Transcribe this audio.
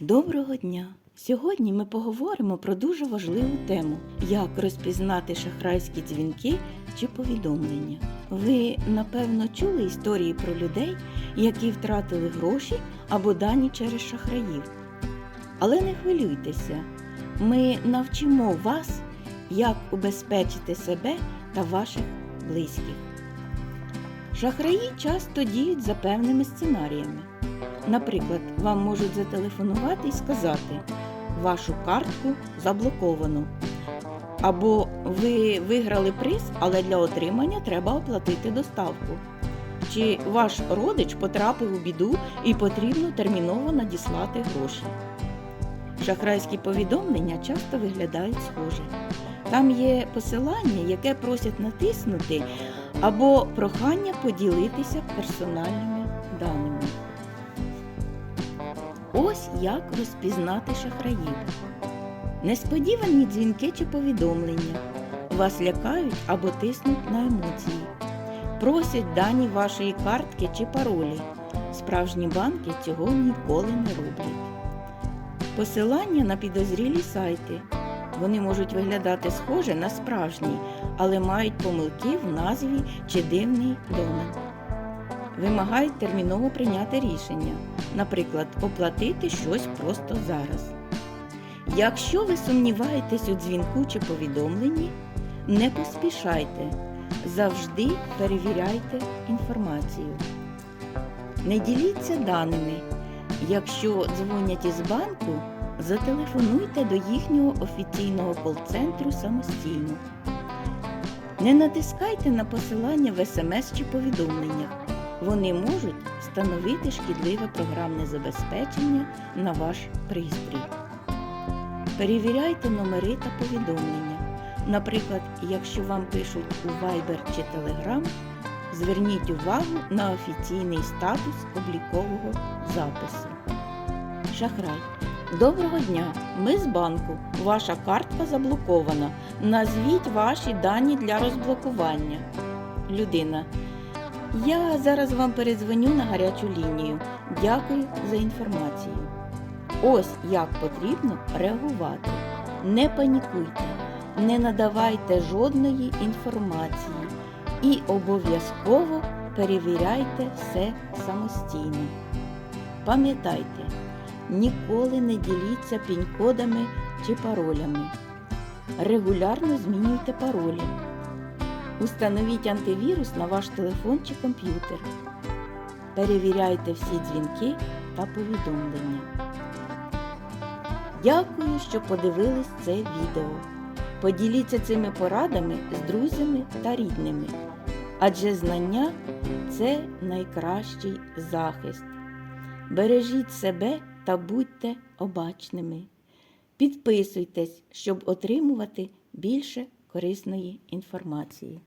Доброго дня! Сьогодні ми поговоримо про дуже важливу тему, як розпізнати шахрайські дзвінки чи повідомлення. Ви, напевно, чули історії про людей, які втратили гроші або дані через шахраїв. Але не хвилюйтеся, ми навчимо вас, як убезпечити себе та ваших близьких. Шахраї часто діють за певними сценаріями. Наприклад, вам можуть зателефонувати і сказати, вашу картку заблоковано. Або ви виграли приз, але для отримання треба оплатити доставку. Чи ваш родич потрапив у біду і потрібно терміново надіслати гроші. Шахрайські повідомлення часто виглядають схоже. Там є посилання, яке просять натиснути, або прохання поділитися персональними даними. Ось як розпізнати шахраїв. Несподівані дзвінки чи повідомлення. Вас лякають або тиснуть на емоції. Просять дані вашої картки чи паролі. Справжні банки цього ніколи не роблять. Посилання на підозрілі сайти. Вони можуть виглядати схоже на справжні, але мають помилки в назві чи дивний домен. Вимагають терміново прийняти рішення, наприклад, оплатити щось просто зараз. Якщо ви сумніваєтесь у дзвінку чи повідомленні, не поспішайте, завжди перевіряйте інформацію. Не діліться даними. Якщо дзвонять із банку, зателефонуйте до їхнього офіційного кол-центру самостійно. Не натискайте на посилання в смс чи повідомленнях. Вони можуть встановити шкідливе програмне забезпечення на ваш пристрій. Перевіряйте номери та повідомлення. Наприклад, якщо вам пишуть у Viber чи Telegram, зверніть увагу на офіційний статус облікового запису. Шахрай. Доброго дня! Ми з банку. Ваша картка заблокована. Назвіть ваші дані для розблокування. Людина. Я зараз вам передзвоню на гарячу лінію. Дякую за інформацію. Ось як потрібно реагувати. Не панікуйте, не надавайте жодної інформації і обов'язково перевіряйте все самостійно. Пам'ятайте, ніколи не діліться пін-кодами чи паролями. Регулярно змінюйте паролі. Установіть антивірус на ваш телефон чи комп'ютер. Перевіряйте всі дзвінки та повідомлення. Дякую, що подивились це відео. Поділіться цими порадами з друзями та рідними. Адже знання це найкращий захист. Бережіть себе та будьте обачними. Підписуйтесь, щоб отримувати більше корисної інформації.